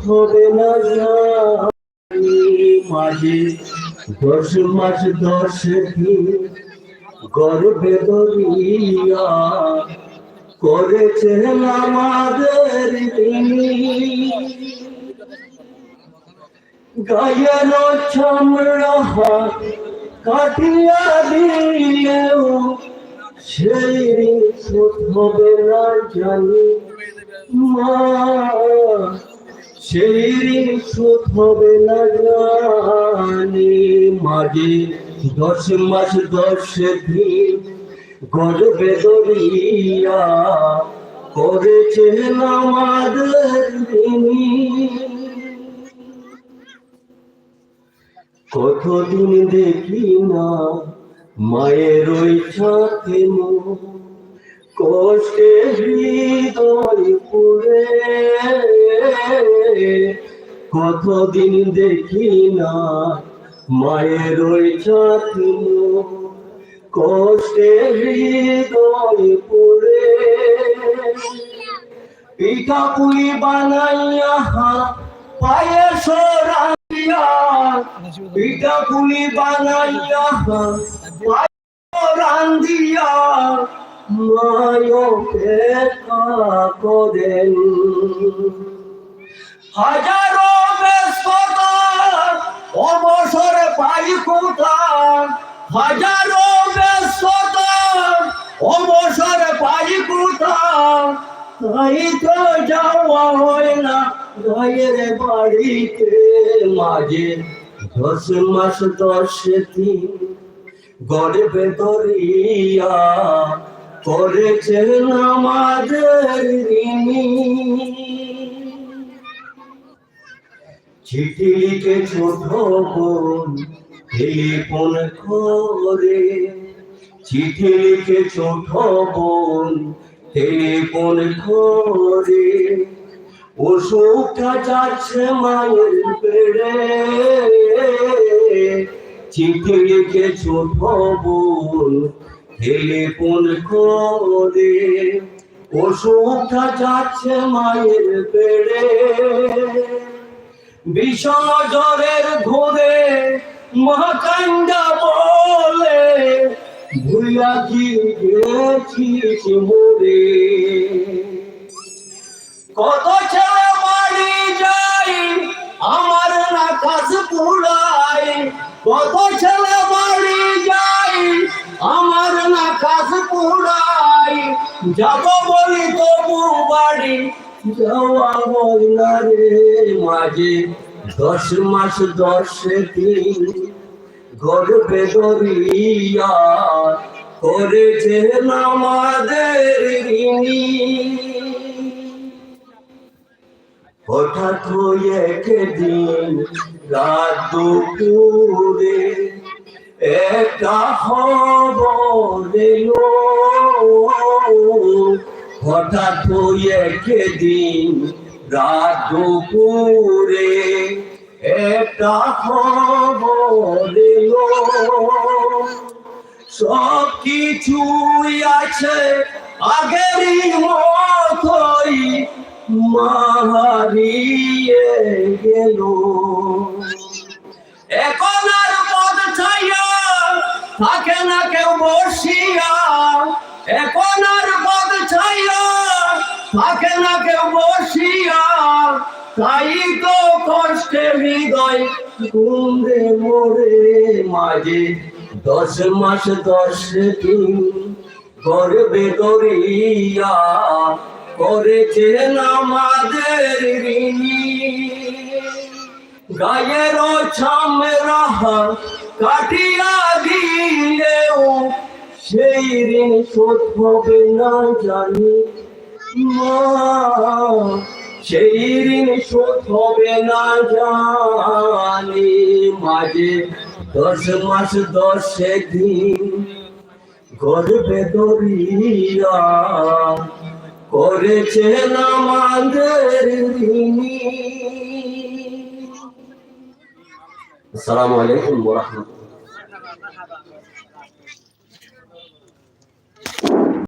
হবে না মাঝে দশ মাস দশ গর্বে দরিয়া করেছেন আমাদের গায়ের চামড়া কাটিয়া দিলেও সেই হবে না জানি। মা সেই ঋণ শোধ হবে না জানি মাঝে। দশ মাস, দশ দিন গর্বে দরিয়া করেছেন আমাদের তিনি। কতদিন দেখি না মায়ের ওই ছাতে কষ্টে হৃদয় পুরে কতদিন দেখি না, মায়ের ওই ছাতে কষ্টে হৃদয় পুরে পিঠা পুলি বানাইয়া পায়ে সরাইয়া পিঠা পুলি বানাইয়া পায়ে রান্দিয়া মায়কে করেন। হাজারো কোথায় হাজারো ব্যস্ততা, অবসর পাই তাই তো যাওয়া হয় না গায়ের বাড়িতে। মাঝে দশ মাস, দশ দিন গর্বে দরিয়া করেছেন আমাদের চিঠি লিখে ছোট টেলিফোন করে চিঠি লিখে ছোট বোন টেলিফোন করে অসুখটা যাচ্ছে মায়ের পেড়ে। চিঠি লিখে ছোট বোন টেলিফোন করে অসুখটা যাচ্ছে মায়ের পেড়ে। বিষম জ্বরের ঘোরে মহাকান্দা বলে ভুলা কি গেছিস মোরে কত ছেলে বাড়ি যাই আমার নাকাশ পুরাই কত ছেলে বাড়ি যাই আমার নাকাশ পুরাই যাব বলি তবু বাড়ি, যাওয়া হয় না রে মাঝে। দশ মাস দশ দিন গর্বে দরিয়া করেছেন আমাদের ঋণী। হঠাৎ একদিন রাত দুপুরে একটা খবর হঠাৎ একদিন রাত দুপুরে একটা খবর সব কিছুই আছে আগেরই মতোই মারিয়ে গেল। এখন আর পদ ছাইয়া থাকে না কেউ বসিয়া। এখন আর পদ ছাইয়া থাকে না কেউ বসিয়া, তাই তো কষ্টে হৃদয় কুন্দে মোরে মাঝে। দশ মাস দশ দিন গর্বে দরিয়া করেছেন আমাদের ঋণী। গায়ের ছামরা কাটিয়া দিলেও সেই ঋণ শোধ হবে না জানি। সেই ঋণ শোধ হবে না জানি। মাঝে দশ মাস দশ দিন গর্বে দরিয়া করেছেন আমাদের ঋণী আসসালামু আলাইকুম ওয়া রাহমাতুল্লাহ।